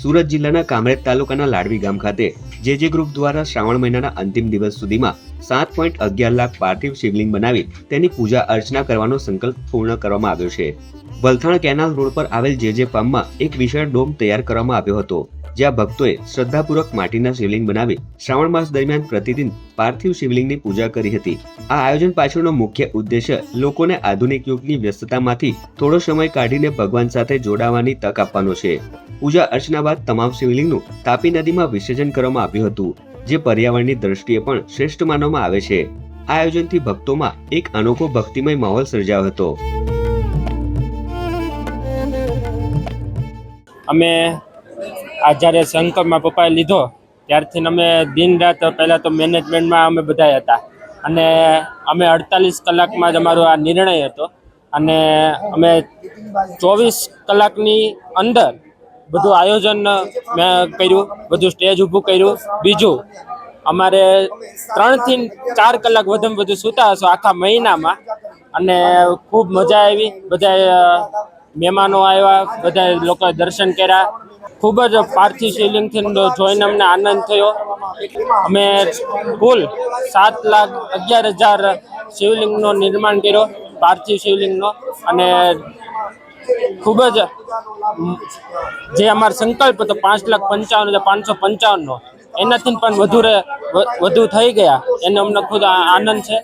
સુરત જિલ્લાના કામરેજ તાલુકાના લાડવી ગામ ખાતે જે જે ગ્રુપ દ્વારા શ્રાવણ મહિનાના અંતિમ દિવસ સુધીમાં સાત પોઈન્ટ અગિયાર લાખ પાર્થિવ શિવલિંગ બનાવી તેની પૂજા અર્ચના કરવાનો સંકલ્પ પૂર્ણ કરવામાં આવ્યો છે. વલથાણ કેનાલ રોડ પર આવેલ જે જે ફાર્મમાં એક વિશાળ ડોમ તૈયાર કરવામાં આવ્યો હતો. જ્યાં ભક્તોએ શ્રદ્ધાપૂર્વક માટીના શિવલિંગ બનાવી શ્રાવણ માસ દરમિયાન પ્રતિદિન પાર્થિવ શિવલિંગની પૂજા કરી હતી. આ આયોજન પાછળનો મુખ્ય ઉદ્દેશ્ય લોકોને આધુનિક યુગની વ્યસ્તતામાંથી થોડો સમય કાઢીને ભગવાન સાથે જોડાવાની તક આપવાનો છે. પૂજા અર્ચના બાદ તમામ શિવલિંગનું તાપી નદીમાં વિસર્જન કરવામાં આવ્યું હતું, જે પર્યાવરણની દ્રષ્ટિએ પણ શ્રેષ્ઠ માનવામાં આવે છે. આ આયોજનથી ભક્તોમાં એક અનોખો ભક્તિમય માહોલ સર્જાયો હતો. અમે આ જ્યારે શંકરમાં પપ્પાએ લીધો, ત્યારથી અમે દિન રાત પહેલાં તો મેનેજમેન્ટમાં અમે બધા હતા. અને અમે અડતાલીસ કલાકમાં જ અમારો આ નિર્ણય હતો. અને અમે ચોવીસ કલાકની અંદર બધું આયોજન મેં કર્યું, બધું સ્ટેજ ઊભું કર્યું. બીજું, અમારે ત્રણથી ચાર કલાક વધુમાં વધુ સૂતા હશો આખા મહિનામાં. અને ખૂબ મજા આવી. બધા મહેમાનો આવ્યા બધા લોકોએ દર્શન કર્યા. ખૂબ જ પાર્થિવ શિવલિંગથી જોઈને અમને આનંદ થયો. અમે કુલ સાત લાખ અગિયાર હજાર શિવલિંગનો નિર્માણ કર્યો પાર્થિવ શિવલિંગનો અને ખૂબ જ જે અમારો સંકલ્પ હતો, પાંચ લાખ પંચાવન હજાર પાંચસો પંચાવનનો, એનાથી પણ વધુ વધુ થઈ ગયા. એને અમને ખુદ આનંદ છે.